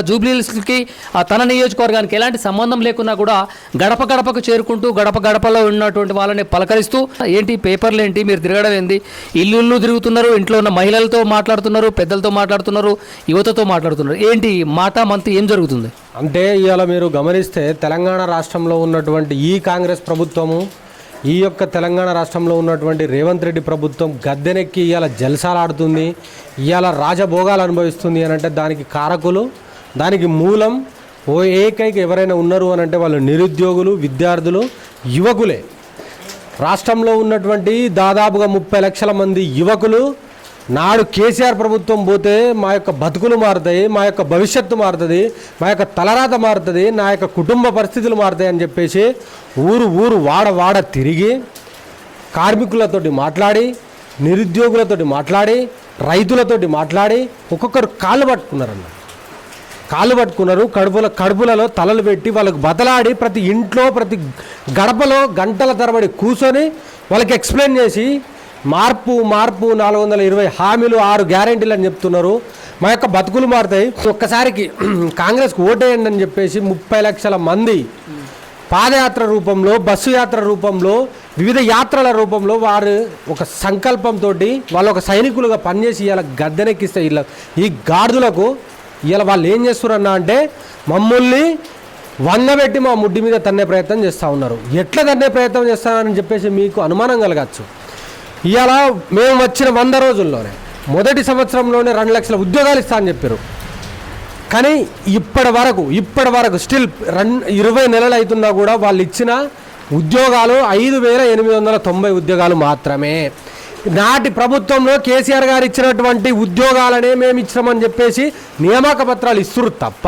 జూబ్లీహిల్స్కి ఆ తన నియోజకవర్గానికి ఎలాంటి సంబంధం లేకున్నా కూడా గడప గడపకు చేరుకుంటూ గడప గడపలో ఉన్నటువంటి వాళ్ళని పలకరిస్తూ ఏంటి పేపర్లు ఏంటి మీరు తిరగడం ఏంది? ఇల్లు ఇల్లు తిరుగుతున్నారు ఇంట్లో ఉన్న మహిళలతో మాట్లాడుతున్నారు పెద్దలతో మాట్లాడుతున్నారు యువతతో మాట్లాడుతున్నారు. ఏంటి మాట మంత్ ఏం జరుగుతుంది? అంటే ఇవాళ మీరు గమనిస్తే తెలంగాణ రాష్ట్రంలో ఉన్నటువంటి ఈ కాంగ్రెస్ ప్రభుత్వము ఈ యొక్క తెలంగాణ రాష్ట్రంలో ఉన్నటువంటి రేవంత్ రెడ్డి ప్రభుత్వం గద్దెనెక్కి ఇవాళ జల్సాలాడుతుంది ఇవాళ రాజభోగాలు అనుభవిస్తుంది అని అంటే దానికి కారకులు దానికి మూలం ఓ ఏకైక ఎవరైనా ఉన్నారు అని అంటే వాళ్ళు నిరుద్యోగులు విద్యార్థులు యువకులే. రాష్ట్రంలో ఉన్నటువంటి దాదాపుగా ముప్పై లక్షల మంది యువకులు నాడు కేసీఆర్ ప్రభుత్వం పోతే మా యొక్క బతుకులు మారుతాయి మా యొక్క భవిష్యత్తు మారుతుంది మా యొక్క తలరాత మారుతుంది నా యొక్క కుటుంబ పరిస్థితులు మారుతాయి అని చెప్పేసి ఊరు ఊరు వాడ వాడ తిరిగి కార్మికులతోటి మాట్లాడి నిరుద్యోగులతోటి మాట్లాడి రైతులతోటి మాట్లాడి ఒక్కొక్కరు కాళ్ళు పట్టుకున్నారన్న. కాళ్ళు పట్టుకున్నారు కడుపుల కడుపులలో తలలు పెట్టి వాళ్ళకు బతలాడి ప్రతి ఇంట్లో ప్రతి గడపలో గంటల తరబడి కూర్చొని వాళ్ళకి ఎక్స్ప్లెయిన్ చేసి మార్పు మార్పు నాలుగు వందల ఇరవై హామీలు ఆరు గ్యారెంటీలు అని చెప్తున్నారు. మా యొక్క బతుకులు మారుతాయి. ఒక్కసారికి కాంగ్రెస్కి ఓటేయండి అని చెప్పేసి ముప్పై లక్షల మంది పాదయాత్ర రూపంలో బస్సు యాత్ర రూపంలో వివిధ యాత్రల రూపంలో వారు ఒక సంకల్పంతో వాళ్ళు ఒక సైనికులుగా పనిచేసి ఇలా గద్దెనెక్కిస్తే ఇలా ఈ గాడిదులకు ఇలా వాళ్ళు ఏం చేస్తున్నారన్నా అంటే మమ్మల్ని వందబెట్టి మా ముడ్డి మీద తన్నే ప్రయత్నం చేస్తూ ఉన్నారు. ఎట్లా తన్నే ప్రయత్నం చేస్తారని చెప్పేసి మీకు అనుమానం కలగచ్చు. ఇవాళ మేము వచ్చిన వంద రోజుల్లోనే మొదటి సంవత్సరంలోనే రెండు లక్షల ఉద్యోగాలు ఇస్తా అని చెప్పారు. కానీ ఇప్పటి వరకు ఇప్పటి వరకు స్టిల్ రన్ ఇరవై నెలలు అవుతున్నా కూడా వాళ్ళు ఇచ్చిన ఉద్యోగాలు ఐదు వేల ఎనిమిది వందల తొంభై ఉద్యోగాలు మాత్రమే. నాటి ప్రభుత్వంలో కేసీఆర్ గారు ఇచ్చినటువంటి ఉద్యోగాలనే మేము ఇచ్చినామని చెప్పేసి నియామక పత్రాలు ఇస్తురు తప్ప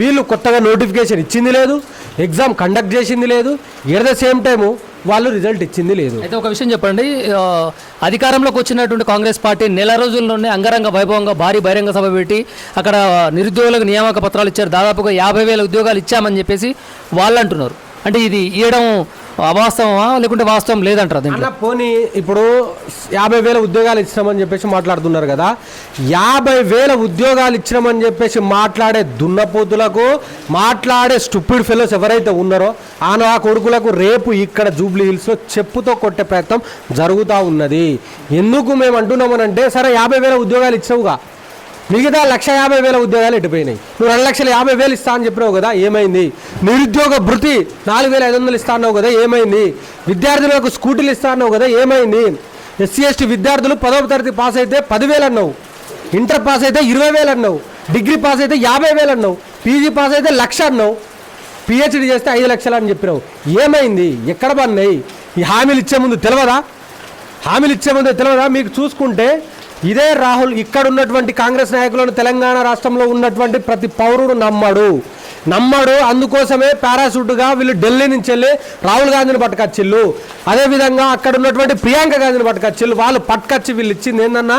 వీళ్ళు కొత్తగా నోటిఫికేషన్ ఇచ్చింది లేదు ఎగ్జామ్ కండక్ట్ చేసింది లేదు ఎట్ ద సేమ్ టైము వాళ్ళు రిజల్ట్ ఇచ్చింది లేదు. అయితే ఒక విషయం చెప్పండి అధికారంలోకి వచ్చినటువంటి కాంగ్రెస్ పార్టీ నెల రోజుల్లోనే అంగరంగ వైభవంగా భారీ బహిరంగ సభ పెట్టి అక్కడ నిరుద్యోగులకు నియామక పత్రాలు ఇచ్చారు. దాదాపుగా యాభై వేల ఉద్యోగాలు ఇచ్చామని చెప్పేసి వాళ్ళు అంటున్నారు అంటే ఇది ఇవ్వడం అవాస్తవమా? లేకుంటే వాస్తవం లేదంటారు దీంట్లో? పోనీ ఇప్పుడు యాభై వేల ఉద్యోగాలు ఇచ్చినామని చెప్పేసి మాట్లాడుతున్నారు కదా. యాభై వేల ఉద్యోగాలు ఇచ్చినామని చెప్పేసి మాట్లాడే దున్నపోతులకు మాట్లాడే స్టూపిడ్ ఫెలోస్ ఎవరైతే ఉన్నారో ఆ కొడుకులకు రేపు ఇక్కడ జూబ్లీ హిల్స్లో చెప్పుతో కొట్టే ప్రయత్నం జరుగుతూ ఉన్నది. ఎందుకు మేము అంటున్నామనంటే సరే యాభై వేల ఉద్యోగాలు ఇచ్చావుగా. మిగతా లక్ష యాభై వేల ఉద్యోగాలు ఎట్టిపోయినాయి నువ్వు రెండు లక్షల యాభై వేలు ఇస్తా అని చెప్పినావు కదా ఏమైంది? నిరుద్యోగ భృతి నాలుగు వేల ఐదు వందలు ఇస్తా అన్నావు కదా ఏమైంది? విద్యార్థులకు స్కూటీలు ఇస్తా అన్నావు కదా ఏమైంది? ఎస్సీ ఎస్టీ విద్యార్థులు పదవ తరగతి పాస్ అయితే పదివేలు అన్నావు. ఇంటర్ పాస్ అయితే ఇరవై వేలు అన్నావు. డిగ్రీ పాస్ అయితే యాభై వేలు అన్నావు. పీజీ పాస్ అయితే లక్ష అన్నావు. పిహెచ్డి చేస్తే ఐదు లక్షలు అని చెప్పినావు. ఏమైంది? ఎక్కడ పన్నాయి ఈ హామీలు ఇచ్చే ముందు తెలియదా హామీలు ఇచ్చే ముందు తెలియదా మీకు చూసుకుంటే ఇదే రాహుల్ ఇక్కడ ఉన్నటువంటి కాంగ్రెస్ నాయకులను తెలంగాణ రాష్ట్రంలో ఉన్నటువంటి ప్రతి పౌరుడు నమ్మడు. నమ్మడు అందుకోసమే పారాషూట్గా వీళ్ళు ఢిల్లీ నుంచి వెళ్ళి రాహుల్ గాంధీని పట్టుకొచ్చిళ్ళు. అదేవిధంగా అక్కడ ఉన్నటువంటి ప్రియాంక గాంధీని పట్టుకొచ్చిళ్ళు. వాళ్ళు పట్టుకొచ్చి వీళ్ళు ఇచ్చింది ఏందన్నా?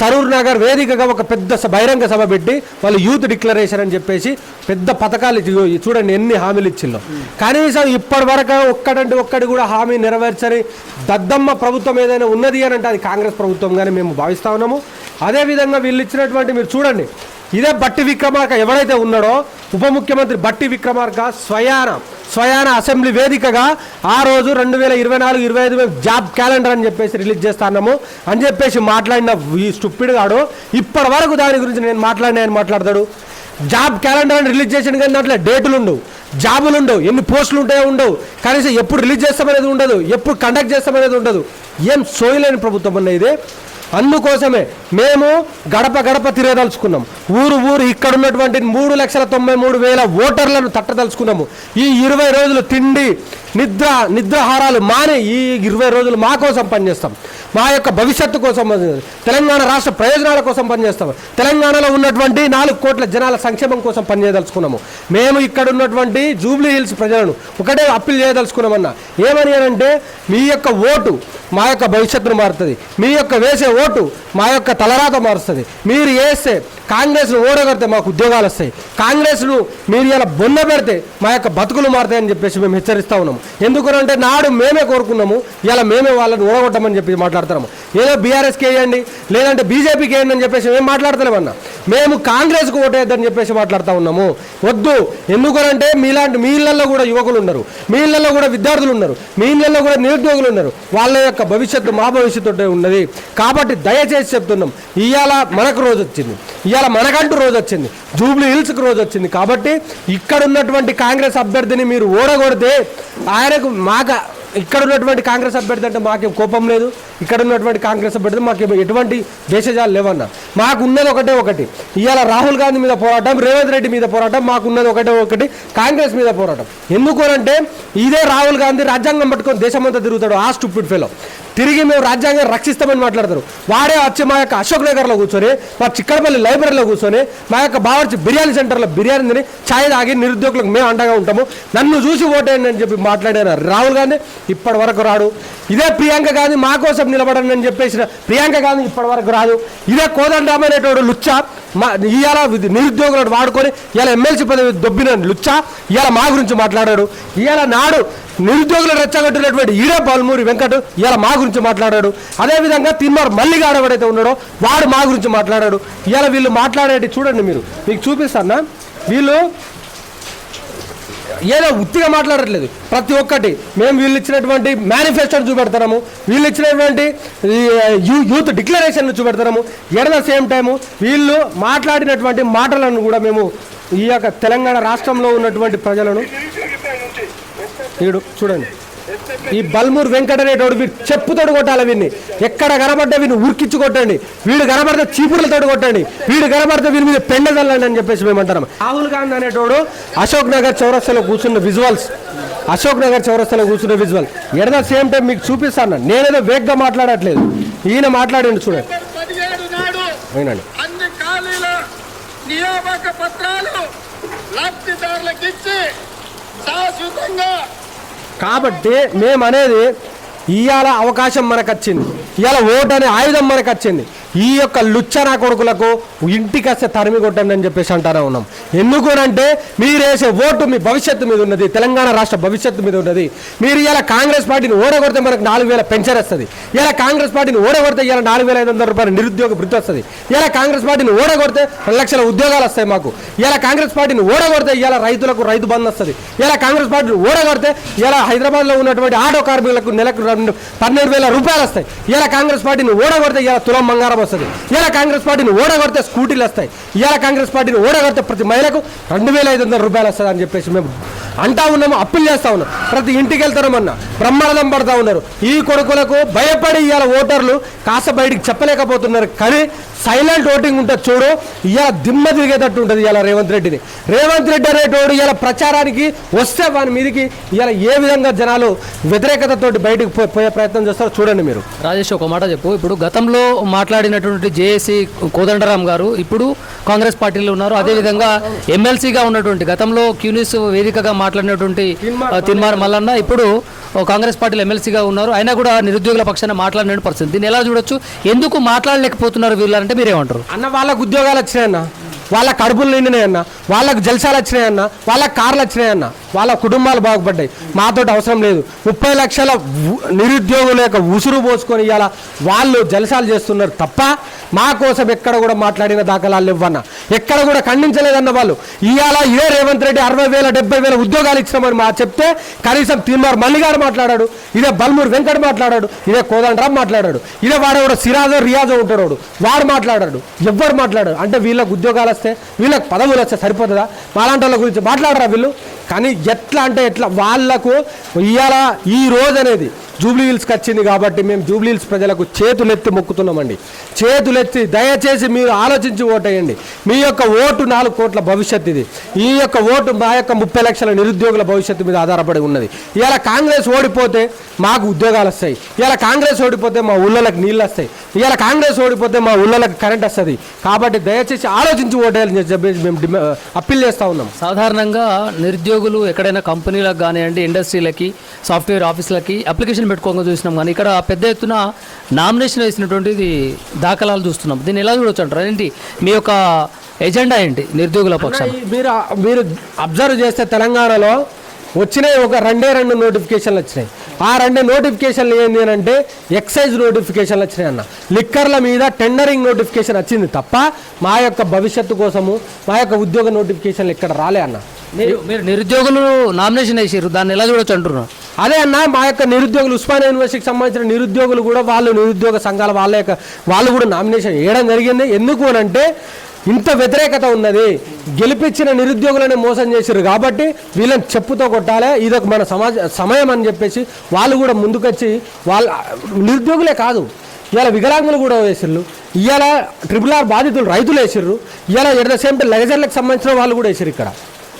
సరూర్ నగర్ వేదికగా ఒక పెద్ద స- బహిరంగ సభ పెట్టి వాళ్ళు యూత్ డిక్లరేషన్ అని చెప్పేసి పెద్ద పథకాలు చూడండి ఎన్ని హామీలు ఇచ్చిల్లో. కనీసం ఇప్పటి వరకు ఒక్కడంటే ఒక్కడి కూడా హామీ నెరవేర్చని దద్దమ్మ ప్రభుత్వం ఏదైనా ఉన్నది అని అంటే అది కాంగ్రెస్ ప్రభుత్వంగానే మేము భావిస్తా ఉన్నాము. అదేవిధంగా వీళ్ళు ఇచ్చినటువంటి మీరు చూడండి ఇదే బట్టి విక్రమార్క ఎవరైతే ఉన్నాడో ఉప ముఖ్యమంత్రి బట్టి విక్రమార్క స్వయాన స్వయాన అసెంబ్లీ వేదికగా ఆ రోజు రెండు వేల ఇరవై నాలుగు ఇరవై ఐదు జాబ్ క్యాలెండర్ అని చెప్పేసి రిలీజ్ చేస్తాము అని చెప్పేసి మాట్లాడిన ఈ స్టూపిడ్ గాడు ఇప్పటి వరకు దాని గురించి నేను మాట్లాడినా అని మాట్లాడతాడు. జాబ్ క్యాలెండర్ అని రిలీజ్ చేసిన కానీ దాంట్లో డేటులు ఉండవు జాబులు ఉండవు ఎన్ని పోస్టులు ఉంటాయో ఉండవు. కనీసం ఎప్పుడు రిలీజ్ చేస్తామనేది ఉండదు ఎప్పుడు కండక్ట్ చేస్తామనేది ఉండదు. ఏం సోయలేని ప్రభుత్వం అన్న ఇది. అందుకోసమే మేము గడప గడప తిరగదలుచుకున్నాం. ఊరు ఊరు ఇక్కడ ఉన్నటువంటి మూడు లక్షల తొంభై మూడు వేల ఓటర్లను తట్టదలుచుకున్నాము. ఈ ఇరవై రోజులు తిండి నిద్ర నిద్రాహారాలు మానే ఈ ఇరవై రోజులు మా కోసం పనిచేస్తాం. మా యొక్క భవిష్యత్తు కోసం తెలంగాణ రాష్ట్ర ప్రయోజనాల కోసం పనిచేస్తాం. తెలంగాణలో ఉన్నటువంటి నాలుగు కోట్ల జనాల సంక్షేమం కోసం పనిచేయదలుచుకున్నాము. మేము ఇక్కడ ఉన్నటువంటి జూబ్లీ హిల్స్ ప్రజలను ఒకటే అప్పీల్ చేయదలుచుకున్నామన్నా. ఏమని అంటే మీ యొక్క ఓటు మా యొక్క భవిష్యత్తును మారుతుంది. మీ యొక్క వేసే ఓటు మా యొక్క తలరాత మారుస్తుంది. మీరు వేస్తే కాంగ్రెస్ను ఓడగడితే మాకు ఉద్యోగాలు వస్తాయి. కాంగ్రెస్ను మీరు ఇలా బొన్న పెడితే మా యొక్క బతుకులు మారుతాయని చెప్పేసి మేము హెచ్చరిస్తూ ఉన్నాము. ఎందుకంటే నాడు మేమే కోరుకున్నాము ఇలా మేమే వాళ్ళని ఓడగొట్టమని చెప్పి మాట్లాడుతున్నాము ఏదో బీఆర్ఎస్కి వేయండి లేదంటే బీజేపీకి వేయండి అని చెప్పేసి మేము మాట్లాడతలేమన్నా మేము కాంగ్రెస్కు ఓటేద్దని చెప్పేసి మాట్లాడుతూ ఉన్నాము. వద్దు. ఎందుకనంటే మీలాంటి మీ ఇళ్ళలో కూడా యువకులు ఉన్నారు. మీ ఇళ్ళలో కూడా విద్యార్థులు ఉన్నారు. మీ ఇళ్ళలో కూడా నిరుద్యోగులు ఉన్నారు. వాళ్ళ యొక్క భవిష్యత్తు మా భవిష్యత్తు ఉన్నది. కాబట్టి దయచేసి చెప్తున్నాం. ఇవాళ మనకు రోజు వచ్చింది ఇవాళ మనకంటూ రోజు వచ్చింది జూబ్లీ హిల్స్కి రోజు వచ్చింది కాబట్టి ఇక్కడ ఉన్నటువంటి కాంగ్రెస్ అభ్యర్థిని మీరు ఓడగొడితే ఆయనకు మాకు ఇక్కడ ఉన్నటువంటి కాంగ్రెస్ అభ్యర్థి అంటే మాకేం కోపం లేదు. ఇక్కడ ఉన్నటువంటి కాంగ్రెస్ అభ్యర్థి మాకు ఎటువంటి దేశజాలు లేవన్నా. మాకు ఉన్నది ఒకటే ఒకటి. ఇవాళ రాహుల్ గాంధీ మీద పోరాటం రేవంత్ రెడ్డి మీద పోరాటం మాకు ఉన్నది ఒకటే ఒకటి కాంగ్రెస్ మీద పోరాటం. ఎందుకు అంటే ఇదే రాహుల్ గాంధీ రాజ్యాంగం పట్టుకొని దేశమంతా తిరుగుతాడు. ఆ స్టూపిడ్ ఫెలో. తిరిగి మేము రాజ్యాంగం రక్షిస్తామని మాట్లాడతారు. వాడే వచ్చి మా యొక్క అశోక్ నగర్లో కూర్చొని మా చిక్కడపల్లి లైబ్రరీలో కూర్చొని మా యొక్క బావర్చి బిర్యానీ సెంటర్లో బిర్యానీ తిని ఛాయ్ తాగి నిరుద్యోగులకు మేము అండగా ఉంటాము. నన్ను చూసి ఓటేయండి అని చెప్పి మాట్లాడారు రాహుల్ గాంధీ ఇప్పటి వరకు రాడు. ఇదే ప్రియాంక గాంధీ మా కోసం నిలబడండి అని చెప్పేసిన ప్రియాంక గాంధీ ఇప్పటి వరకు రాదు. ఇదే కోదండరామ్ అనేటువంటి లుచ్చా మా ఇవాళ నిరుద్యోగులను వాడుకొని ఇలా ఎమ్మెల్సీ పదవి దొబ్బిన లుచ్చా ఇవాళ మా గురించి మాట్లాడాడు. ఇవాళ నాడు నిరుద్యోగులు రెచ్చగొట్టినటువంటి ఈడే పాల్మూరి వెంకట్ ఇవాళ మా గురించి మాట్లాడాడు. అదేవిధంగా తిన్మార్ మల్లిగా ఆడవాడైతే ఉన్నాడో వాడు మా గురించి మాట్లాడాడు. ఇవాళ వీళ్ళు మాట్లాడేటి చూడండి మీరు. మీకు చూపిస్తానా? వీళ్ళు ఏదో ఉత్తిగా మాట్లాడట్లేదు. ప్రతి ఒక్కటి. మేము వీళ్ళు ఇచ్చినటువంటి మేనిఫెస్టోని చూపెడతాము. వీళ్ళు ఇచ్చినటువంటి యూత్ డిక్లరేషన్ చూపెడతాము. ఎట్ సేమ్ టైము వీళ్ళు మాట్లాడినటువంటి మాటలను కూడా మేము ఈ యొక్క తెలంగాణ రాష్ట్రంలో ఉన్నటువంటి ప్రజలను వీడు చూడండి. ఈ బల్మూర్ వెంకట అనేటోడు వీడు చెప్పుతోడు కొట్టాలి వీడిని. ఎక్కడ కనబడ్డా వీడిని ఉరికిచ్చి కొట్టండి. వీడు కనబడితే చీపుర్లతోటి కొట్టండి. వీడు కనబడితే వీడి మీద పెండ చల్లండి అని చెప్పేసి మేము అంటాం రాహుల్ గాంధీ అనేటోడు అశోక్ నగర్ చౌరస్తాలో కూర్చున్న విజువల్స్. అశోక్ నగర్ చౌరస్తాలో కూర్చున్న visual. At the same time మీకు చూపిస్తాను. నేనేదో వేగ్గా మాట్లాడట్లేదు. ఈయన మాట్లాడండి చూడండి. నియామక పత్రాలు లబ్ధిదారులకు ఇచ్చి శాశ్వతంగా కాబట్టి మేమనేది ఇవాళ అవకాశం మనకు వచ్చింది ఇవాళ ఓటు అనే ఆయుధం మనకు వచ్చింది ఈ యొక్క లుచ్చనా కొడుకులకు ఇంటికి వస్తే తరిమి కొట్టండి అని చెప్పేసి అంటారా ఉన్నాం. ఎందుకునంటే మీరేసే మీరు వేసే ఓటు మీ భవిష్యత్తు మీద ఉన్నది తెలంగాణ రాష్ట్ర భవిష్యత్తు మీద ఉన్నది. మీరు ఇలా కాంగ్రెస్ పార్టీని ఓడగొడితే మనకు నాలుగు వేల పెన్షన్ వస్తుంది. ఇలా కాంగ్రెస్ పార్టీని ఓడగొడితే ఇలా నాలుగు వేల ఐదు వందల రూపాయల నిరుద్యోగ వృద్ధి వస్తుంది. ఇలా కాంగ్రెస్ పార్టీని ఓడగొడితే రెండు లక్షల ఉద్యోగాలు వస్తాయి మాకు. ఇలా కాంగ్రెస్ పార్టీని ఓడగొడితే ఇలా రైతులకు రైతు బంధు వస్తుంది. ఇలా కాంగ్రెస్ పార్టీని ఓడగొడితే ఇలా హైదరాబాద్లో ఉన్నటువంటి ఆటో కార్మికులకు నెలకు రెండు పన్నెండు వేల రూపాయలు వస్తాయి. ఇలా కాంగ్రెస్ పార్టీని ఓడగొడితే ఇలా తులం బంగారం వస్తుంది. ఇలా కాంగ్రెస్ పార్టీని ఓడగొడితే స్కూటీలు వస్తాయి. ఇలా కాంగ్రెస్ పార్టీని ఓడగొడితే ప్రతి మహిళకు రెండు వేల ఐదు వందల రూపాయలు వస్తుంది అని చెప్పేసి మేము అంటా ఉన్నాము అప్పులు చేస్తా ఉన్నాం. ప్రతి ఇంటికి వెళ్తారమన్నా బ్రహ్మాండం పడతా ఉన్నారు. ఈ కొడుకులకు భయపడి ఇవాళ ఓటర్లు కాస్త బయటికి చెప్పలేకపోతున్నారు. కానీ సైలెంట్ ఓటింగ్ ఉంటుంది చూడు ఇలా దిమ్మ తిరిగేటట్టు ఉంటుంది ఇలా రేవంత్ రెడ్డిని రేవంత్ రెడ్డి అనేటోడు ఇలా ప్రచారానికి వస్తే వాని మీదకి ఇలా ఏ విధంగా జనాలు వ్యతిరేకతతోటి బయటకు పోయే ప్రయత్నం చేస్తారో చూడండి మీరు. రాజేష్ ఒక మాట చెప్పు. ఇప్పుడు గతంలో మాట్లాడినటువంటి జేఏసీ కోదండరామ్ గారు ఇప్పుడు కాంగ్రెస్ పార్టీలో ఉన్నారు. అదేవిధంగా ఎమ్మెల్సీగా ఉన్నటువంటి గతంలో క్యూనిస్ వేదికగా మాట్లాడినటువంటి తిన్మార్ మల్లన్న. ఇప్పుడు కాంగ్రెస్ పార్టీలో ఎమ్మెల్సీగా ఉన్నారు. అయినా కూడా నిరుద్యోగుల పక్షాన మాట్లాడిన పరిస్థితి. దీన్ని ఎలా చూడొచ్చు? ఎందుకు మాట్లాడలేకపోతున్నారు వీళ్ళంటే మీరేమంటారు? అన్న వాళ్ళకు ఉద్యోగాలు వచ్చినాయన్న. వాళ్ళ కడుపులు నిండినాయన్న వాళ్ళకు జల్సాలు వచ్చినాయన్న వాళ్ళకి కార్లు వచ్చినాయన్న వాళ్ళ కుటుంబాలు బాగుపడ్డాయి. మాతోటి అవసరం లేదు. ముప్పై లక్షల నిరుద్యోగుల యొక్క ఉసురు పోసుకొని ఇవాళ వాళ్ళు జలసాలు చేస్తున్నారు తప్ప మా కోసం ఎక్కడ కూడా మాట్లాడిన దాఖలాలు ఇవ్వన్న ఎక్కడ కూడా ఖండించలేదన్న వాళ్ళు. ఇవాళ ఇదే రేవంత్ రెడ్డి అరవై వేల డెబ్బై వేల ఉద్యోగాలు ఇచ్చినామని మా చెప్తే కనీసం తీన్మార్ మల్లిగారు మాట్లాడాడు ఇదే బల్మూర్ వెంకట మాట్లాడాడు ఇదే కోదండరామ్ మాట్లాడాడు ఇదే వాడు కూడా సిరాజో రియాజో ఉంటాడు వాడు. వాడు మాట్లాడాడు ఎవ్వరు మాట్లాడాడు. అంటే వీళ్ళకు ఉద్యోగాలు వస్తే వీళ్ళకి పదవులు వస్తే సరిపోతుందా? మాలాంటి వాళ్ళ గురించి మాట్లాడరా వీళ్ళు? కానీ ఎట్లా అంటే ఎట్లా? వాళ్ళకు ఇవాళ ఈ రోజు అనేది జూబ్లీ హిల్స్కి వచ్చింది కాబట్టి మేము జూబ్లీ హిల్స్ ప్రజలకు చేతులెత్తి మొక్కుతున్నామండి. చేతులెత్తి దయచేసి మీరు ఆలోచించి ఓటేయండి. మీ యొక్క ఓటు నాలుగు కోట్ల భవిష్యత్ ఇది. ఈ యొక్క ఓటు మా యొక్క ముప్పై లక్షల నిరుద్యోగుల భవిష్యత్తు మీద ఆధారపడి ఉన్నది. ఇలా కాంగ్రెస్ ఓడిపోతే మాకు ఉద్యోగాలు వస్తాయి. ఇలా కాంగ్రెస్ ఓడిపోతే మా ఊళ్ళకి నీళ్ళు వస్తాయి. ఇలా కాంగ్రెస్ ఓడిపోతే మా ఊళ్ళకి కరెంట్ వస్తుంది. కాబట్టి దయచేసి ఆలోచించి ఓటేయాలని చెప్పేసి మేము అప్పీల్ చేస్తూ ఉన్నాం. సాధారణంగా నిరుద్యోగులు ఎక్కడైనా కంపెనీలకు కానివ్వండి ఇండస్ట్రీలకి సాఫ్ట్వేర్ ఆఫీసులకి అప్లికేషన్ పెట్టుకోగా చూసినాం కానీ ఇక్కడ పెద్ద ఎత్తున నామినేషన్ వేసినటువంటిది దాఖలాలు చూస్తున్నాం. దీన్ని ఎలా చూడొచ్చు అంటారు? ఏంటి మీ యొక్క ఎజెండా ఏంటి? నిరుద్యోగుల పక్షాన. మీరు మీరు అబ్జర్వ్ చేస్తే తెలంగాణలో వచ్చినాయి ఒక రెండే రెండు నోటిఫికేషన్లు వచ్చినాయి. ఆ రెండే నోటిఫికేషన్లు ఏంది అని అంటే ఎక్సైజ్ నోటిఫికేషన్లు వచ్చినాయి అన్న. లిక్కర్ల మీద టెండరింగ్ నోటిఫికేషన్ వచ్చింది తప్ప మా యొక్క భవిష్యత్తు కోసము మా యొక్క ఉద్యోగ నోటిఫికేషన్లు ఇక్కడ రాలే అన్న. మీరు మీరు నిరుద్యోగులు నామినేషన్ వేసారు దాన్ని ఎలా చూడొచ్చు అంటున్నారు? అదే అన్న మా యొక్క నిరుద్యోగులు ఉస్మానియా యూనివర్సిటీకి సంబంధించిన నిరుద్యోగులు కూడా వాళ్ళు నిరుద్యోగ సంఘాల వాళ్ళ యొక్క వాళ్ళు కూడా నామినేషన్ వేయడం జరిగింది. ఎందుకు అని అంటే ఇంత వ్యతిరేకత ఉన్నది. గెలిపించిన నిరుద్యోగులని మోసం చేశారు కాబట్టి వీళ్ళని చెప్పుతో కొట్టాలి. ఇదొక మన సమాజ సమయం అని చెప్పేసి వాళ్ళు కూడా ముందుకొచ్చి వాళ్ళ నిరుద్యోగులే కాదు. ఇవాళ వికలాంగులు కూడా వేసిర్రు. ఇవాళ ట్రిపుల్ ఆర్ బాధితులు రైతులు వేసిర్రు. ఇవాళ ఎట్ ద సేమ్ టైం లెగజర్లకు సంబంధించిన వాళ్ళు కూడా వేసారు ఇక్కడ.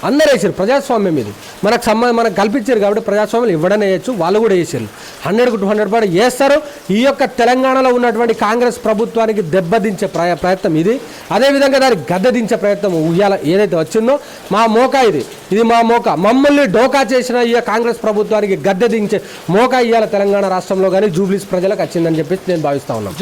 అందరూ వేసారు ప్రజాస్వామ్యం ఇది. మనకు సంబంధం మనకు కల్పించారు కాబట్టి ప్రజాస్వామ్యం ఇవ్వడనే వేయచ్చు వాళ్ళు కూడా వేసారు. హండ్రెడ్ టూ హండ్రెడ్ పర్సెంట్ వేస్తారు. ఈ యొక్క తెలంగాణలో ఉన్నటువంటి కాంగ్రెస్ ప్రభుత్వానికి దెబ్బదించే ప్రయ ప్రయత్నం ఇది. అదేవిధంగా దానికి గద్దదించే ప్రయత్నం ఉయ్యాల ఏదైతే వచ్చిందో మా మోకా ఇది. ఇది మా మోకా. మమ్మల్ని డోకా చేసిన ఈ కాంగ్రెస్ ప్రభుత్వానికి గద్దెదించే మోకా ఇయ్యాల తెలంగాణ రాష్ట్రంలో కానీ జూబ్లీస్ ప్రజలకు వచ్చిందని చెప్పేసి నేను భావిస్తా ఉన్నాను.